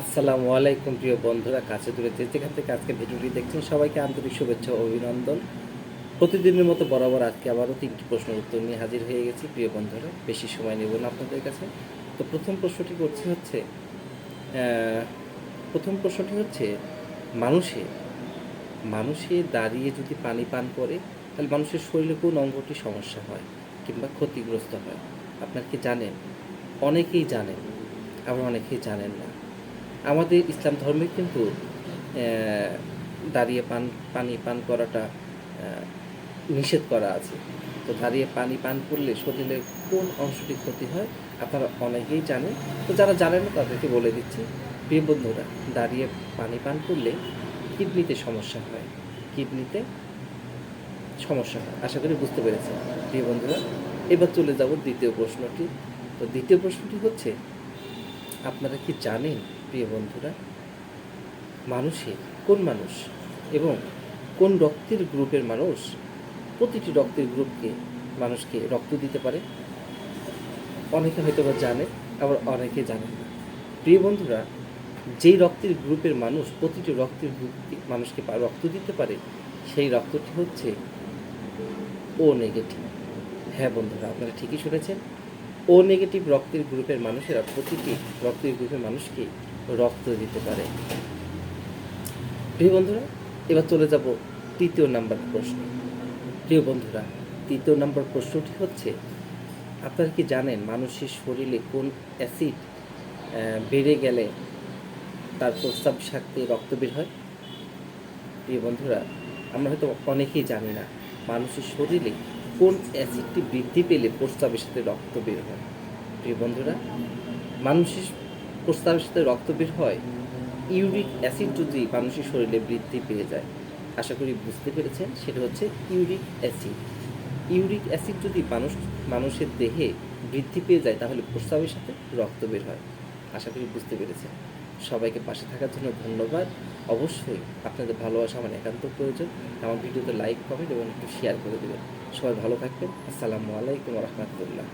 আসসালামু আলাইকুম, প্রিয় বন্ধুরা, কাছে দূরে যে যেখান থেকে আজকে ভিডিওটি দেখছেন, সবাইকে আন্তরিক শুভেচ্ছা ও অভিনন্দন। প্রতিদিনের মতো বরাবর আজকে আবারও তিনটি প্রশ্নের উত্তর নিয়ে হাজির হয়ে গেছি, প্রিয় বন্ধুরা, বেশি সময় নেব না আপনাদের কাছে। তো প্রথম প্রশ্নটি করছি হচ্ছে প্রথম প্রশ্নটি হচ্ছে, মানুষে মানুষে দাঁড়িয়ে যদি পানি পান করে, তাহলে মানুষের শরীরে কোন অঙ্গটি সমস্যা হয় কিংবা ক্ষতিগ্রস্ত হয়? আপনার কি জানেন? অনেকেই জানেন, আবার অনেকেই জানেন না। আমাদের ইসলাম ধর্মে কিন্তু দাঁড়িয়ে পান, পানি পান করাটা নিষেধ করা আছে। তো দাঁড়িয়ে পানি পান করলে শরীরের কোন অংশটি ক্ষতি হয় আপনারা অনেকেই জানেন। তো যারা জানেন তাদেরকে বলে দিচ্ছি, প্রিয় বন্ধুরা, দাঁড়িয়ে পানি পান করলে কিডনিতে সমস্যা হয়। কিডনিতে সমস্যা হয়। আশা করি বুঝতে পেরেছেন। প্রিয় বন্ধুরা, এবার চলে যাব দ্বিতীয় প্রশ্নটি। তো দ্বিতীয় প্রশ্নটি হচ্ছে, আপনারা কি জানেন প্রিয় বন্ধুরা, মানুষে কোন মানুষ এবং কোন রক্তের গ্রুপের মানুষ, প্রতিটি রক্তের গ্রুপকে মানুষকে রক্ত দিতে পারে? অনেকে হয়তো বা জানে, আবার অনেকে জানে না। প্রিয় বন্ধুরা, যেই রক্তের গ্রুপের মানুষ প্রতিটি রক্তের গ্রুপকে মানুষকে রক্ত দিতে পারে, সেই রক্তটি হচ্ছে ও নেগেটিভ। হ্যাঁ বন্ধুরা, আপনারা ঠিকই শুনেছেন। ও নেগেটিভ রক্তের গ্রুপের মানুষেরা প্রতিটি রক্তের গ্রুপের মানুষকে রক্ত দিতে পারে। প্রিয় বন্ধুরা, এবার চলে যাব তৃতীয় নাম্বার প্রশ্ন। প্রিয় বন্ধুরা, তৃতীয় নাম্বার প্রশ্নটি হচ্ছে, আপনারা কি জানেন মানুষের শরীরে কোন অ্যাসিড বেড়ে গেলে তার প্রস্তাব বিষাক্তে রক্ত বের হয়? প্রিয় বন্ধুরা, আমরা হয়তো অনেকেই জানি না মানুষের শরীরে কোন অ্যাসিডটি বৃদ্ধি পেলে প্রস্তাবের সাথে রক্ত বের হয়। প্রিয় বন্ধুরা, মানুষের প্রস্তাবের সাথে রক্ত বের হয়, ইউরিক অ্যাসিড যদি মানুষের শরীরে বৃদ্ধি পেয়ে যায়, আশা করি বুঝতে পেরেছেন, সেটা হচ্ছে ইউরিক অ্যাসিড। ইউরিক অ্যাসিড যদি মানুষ, মানুষের দেহে বৃদ্ধি পেয়ে যায়, তাহলে প্রস্তাবের সাথে রক্ত বের হয়। আশা করি বুঝতে পেরেছেন। সবাইকে পাশে থাকার জন্য ধন্যবাদ। অবশ্যই আপনাদের ভালোবাসা আমার একান্ত প্রয়োজন। আমার ভিডিওতে লাইক কমেন্ট এবং একটু শেয়ার করে দেবেন। সবাই ভালো থাকবেন। আসসালামু আলাইকুম রহমতুল্লাহ।